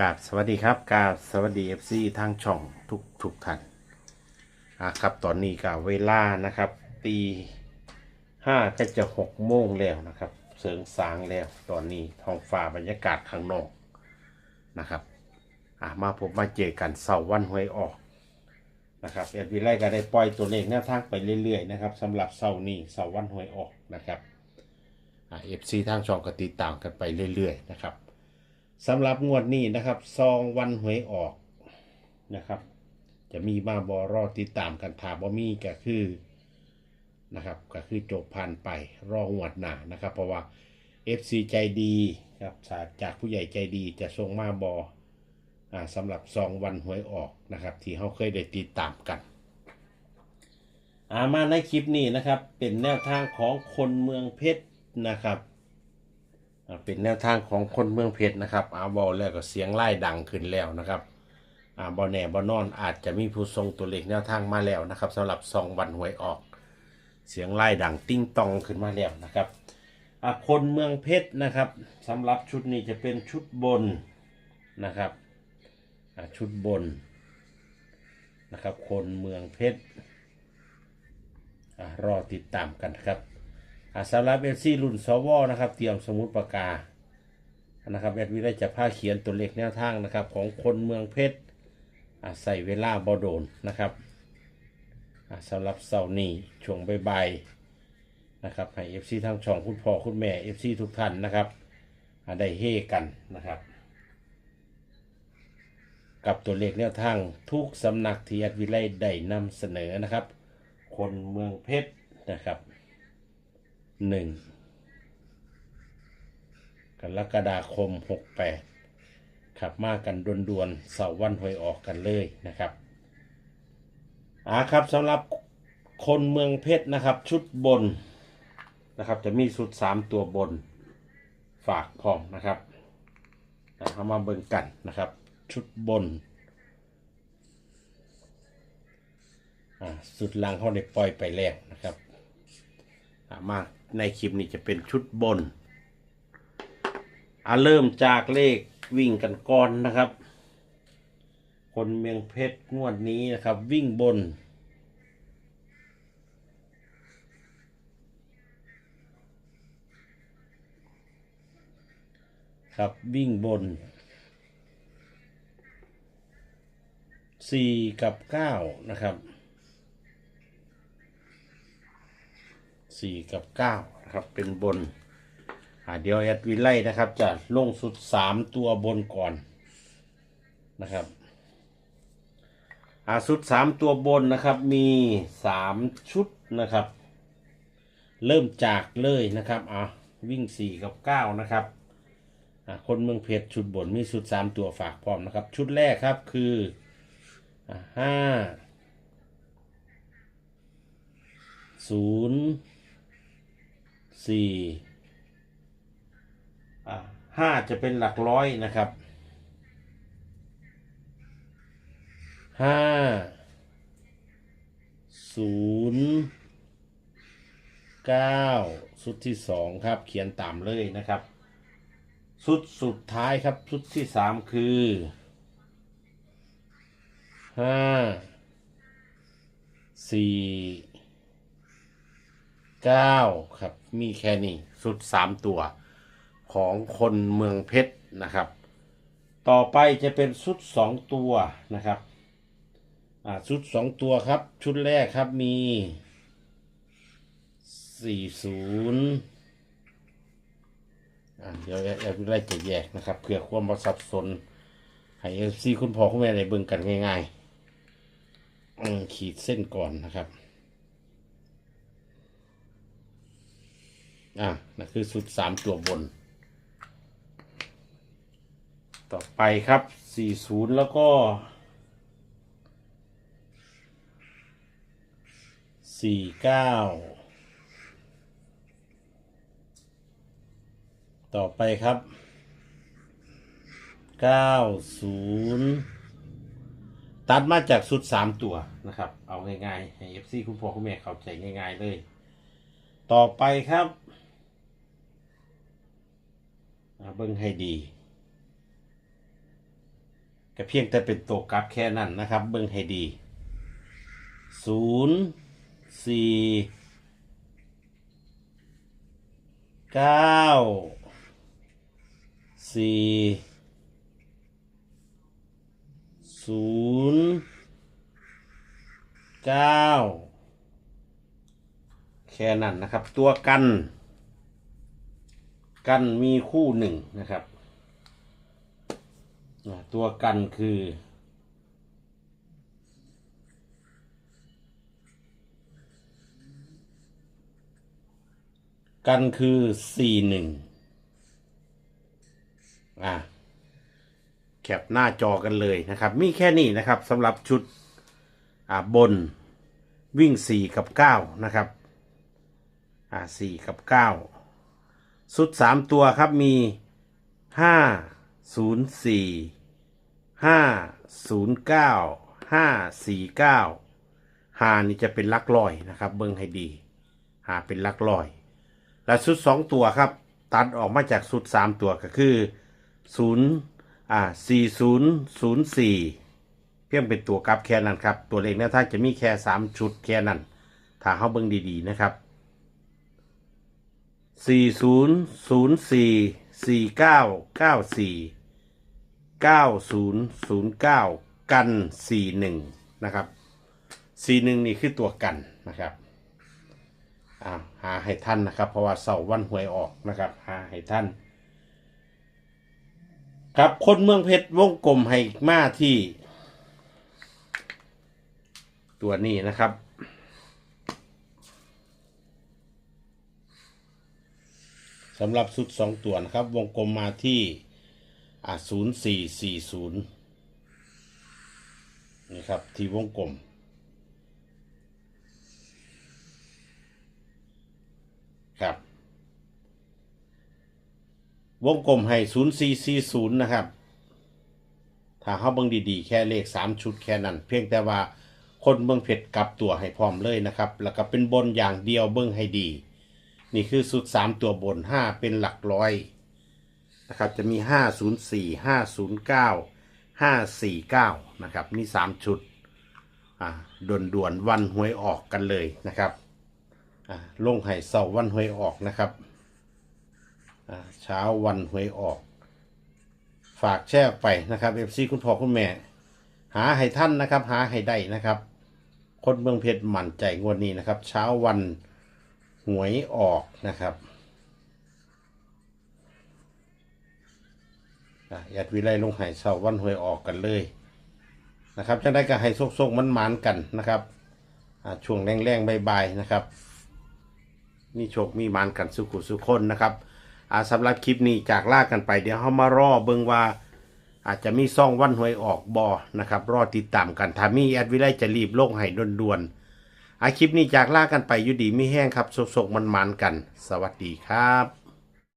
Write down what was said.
กราบสวัสดีครับกราบสวัสดีเอฟซีทางช่องทุกทุกท่านอะครับตอนนี้ก็เวลานะครับตีห้าก็จะหกโมงแล้วนะครับ เสริงสางแล้วตอนนี้ท้องฟ้าบรรยากาศข้างนอกนะครับอะมาพบมาเจอกันเสาร์วันหวยออกนะครับเอ็ดวิไลก็ได้ปล่อยตัวเลขแนวทางไปเรื่อยๆนะครับสำหรับเสาร์นี้เสาร์วันหวยออกนะครับเอฟซีทางช่องก็ติดตามกันไปเรื่อยๆนะครับ สำหรับงวดนี้นะครับ ซองวันหวยออกนะครับ จะมีมาบอรอติดตามกันถามว่ามีก็คือนะครับ ก็คือจบผ่านไปรองวดหนานะครับ เพราะว่า FC ใจดีครับจากผู้ใหญ่ใจดีจะส่งมาบอสำหรับซองวันหวยออกนะครับ ที่เขาเคยได้ติดตามกันอามาในคลิปนี้นะครับ เป็นแนวทางของคนเมืองเพชรนะครับ เป็นแนวทางของคนเมืองเพชรนะครับอาบอแล้วก็เสียงไล่ดังขึ้นแล้วนะครับอาบอแน่บอนอนอาจจะมีผู้ทรงตัวเลขแนวทางมาแล้วนะครับสำหรับซองวันหวยออก เสียงไล่ดังติ้งตองขึ้นมาแล้วนะครับคนเมืองเพชรนะครับสำหรับชุดนี้จะเป็นชุดบนนะครับชุดบนนะครับ คนเมืองเพชรรอติดตามกันครับ สำหรับเอฟซีรุ่นสวนะครับ เตรียมสมุดปากกานะครับแอดวิไลจะพาเขียนตัวเลขแนวทางนะครับ ของคนเมืองเพชรอ่าใส่เวลาบอโดนนะครับอ่าสำหรับเสาร์นี้ช่วงบ่ายๆนะครับให้เอฟซีทางช่องคุณพ่อคุณแม่เอฟซีทุกท่านนะครับได้เฮกันนะครับ กับตัวเลขแนวทางทุกสำนักที่แอดวิไลได้นำเสนอนะครับ คนเมืองเพชรนะครับ หนึ่งกรกฎาคมหกแปดขับมากันดวนๆเสาร์วันหวยออกกันเลยนะครับอ่าครับสำหรับคนเมืองเพชรนะครับ ชุดบนนะครับ จะมีชุดสามตัวบนฝากพร้อมนะครับเอามาเบิ่งกันนะครับ ชุดบนอ่าสุดล่างเขาได้ปล่อยไปแล้วนะครับ มาในคลิปนี้จะเป็นชุดบนอะเริ่มจากเลขวิ่งกันก่อนนะครับ คนเมืองเพชรงวดนี้นะครับ วิ่งบน ครับวิ่งบนสี่กับเก้านะครับ สี่กับเก้านะครับเป็นบนอ่าเดี๋ยวแอดวิไลนะครับ จะลงสุดสามตัวบนก่อนนะครับอาสุดสามตัวบนนะครับมีสามชุดนะครับ เริ่มจากเลยนะครับอ่าวิ่งสี่กับเก้านะครับอ่าคนเมืองเพชรชุดบนมีชุดสามตัวฝากพร้อมนะครับ ชุดแรกครับคือห้าศูนย์ สี่อ่าห้าจะเป็นหลักร้อยนะครับห้าศูนย์เก้าสุดที่สองครับ เขียนตามเลยนะครับ สุดสุดท้ายครับสุดที่สามคือห้าสี่ เก้าครับ มีแค่นี้สุดสามตัวของคนเมืองเพชรนะครับ ต่อไปจะเป็นชุดสองตัวนะครับอ่าชุดสองตัวครับ ชุดแรกครับมีสี่ศูนย์อ่าเดี๋ยวแอดไลจะแยกนะครับเพื่อความสับสนให้เอฟซีคุณพ่อคุณแม่ในเบิ่งกันง่ายๆขีดเส้นก่อนนะครับ อะนั่นคือสุดสามตัวบน ต่อไปครับ40แล้วก็49ต่อไปครับ90ตัดมาจากสุด3ตัวนะครับ เอาง่ายๆให้ FC คุณพ่อคุณแม่เข้าใจง่ายๆเลย ต่อไปครับ อ่า เบิ่งให้ดีก็เพียงแต่เป็นตัวกลับแค่นั้นนะครับ เบิ่งให้ดีศูนย์สี่เก้าสี่ศูนย์เก้าแค่นั้นนะครับ ตัวกัน กันมีคู่หนึ่งนะครับ ตัวกันคือกันคือสี่หนึ่งอะแคปหน้าจอกันเลยนะครับ มีแค่นี้นะครับสำหรับชุดอ่าบนวิ่งสี่กับเก้านะครับ อ่าสี่กับเก้า สุดสามตัวครับมีห้าศูนย์สี่ห้าศูนย์เก้าห้าสี่เก้าหานี่จะเป็นลักลอยนะครับ เบิ้งให้ดี หาเป็นลักลอย และสุดสองตัวครับ ตัดออกมาจากสุดสามตัวก็คือศูนย์อ่าสี่ศูนย์ศูนย์สี่เพียงเป็นตัวกลับแค่นั้นครับ ตัวเลขแนวทาจะมีแค่สามชุดแค่นั้น ถ้าเขาเบิ้งดีๆนะครับ สี่ศูนย์ศูนย์สี่สี่เก้าเก้าสี่เก้าศูนย์ศูนย์เก้ากันสี่หนึ่งนะครับสี่หนึ่งนี่คือตัวกันนะครับอ่าหาให้ท่านนะครับ เพราะว่าเสาร์วันหวยออกนะครับ หาให้ท่าน ครับคนเมืองเพชรวงกลมให้มาที่ ตัวนี้นะครับำหรับชุดสองตัวนะครับ วงกลมมาที่อ่าศูนย์สี่สี่ศูนย์นี่ครับ ที่วงกลม ครับ วงกลมให้ศูนย์สี่สี่ศูนย์นะครับ ถ้าเขาเบิ่งดีๆ แค่เลขสามชุดแค่นั้น เพียงแต่ว่าคนเบิ่งเผ็ดกลับตัวให้พร้อมเลยนะครับ แล้วก็เป็นบนอย่างเดียวเบิ่งให้ดี นี่คือสุดสามตัวบนห้าเป็นหลักร้อยนะครับจะมีห้าศูนย์สี่ห้าศูนย์เก้าห้าสี่เก้านะครับมีสามชุดอ่าด่วนด่วนๆวันหวยออกกันเลยนะครับอ่าลงไห่เสาวันหวยออกนะครับอ่าเช้าวันหวยออก ฝากแชร์ออกไปนะครับเอฟซีคุณพ่อคุณแม่ หาให้ท่านนะครับ หาให้ได้นะครับ คนเมืองเพชรหมั่นใจงวดนี้นะครับ เช้าวัน หวยออกนะครับอะญาติวิไลลงหายเสาวันหวยออกกันเลยนะครับจะได้ก็ให้โซกๆมันหมานกันนะครับช่วงแรงๆบายๆนะครับมีโชคมีหมานกันสุขุสุขคนนะครับสำหรับคลิปนี้จากลากันไป เดี๋ยวเขามารอเบิ่งว่าอาจจะมีซ่องวันหวยออกบอนะครับ รอติดตามกันถ้ามีแอดวิไลจะรีบลงให้ด่วนๆ อาคลิปนี้จากลากันไปอยู่ดีไม่แห้งครับสกๆมันๆกัน สวัสดีครับ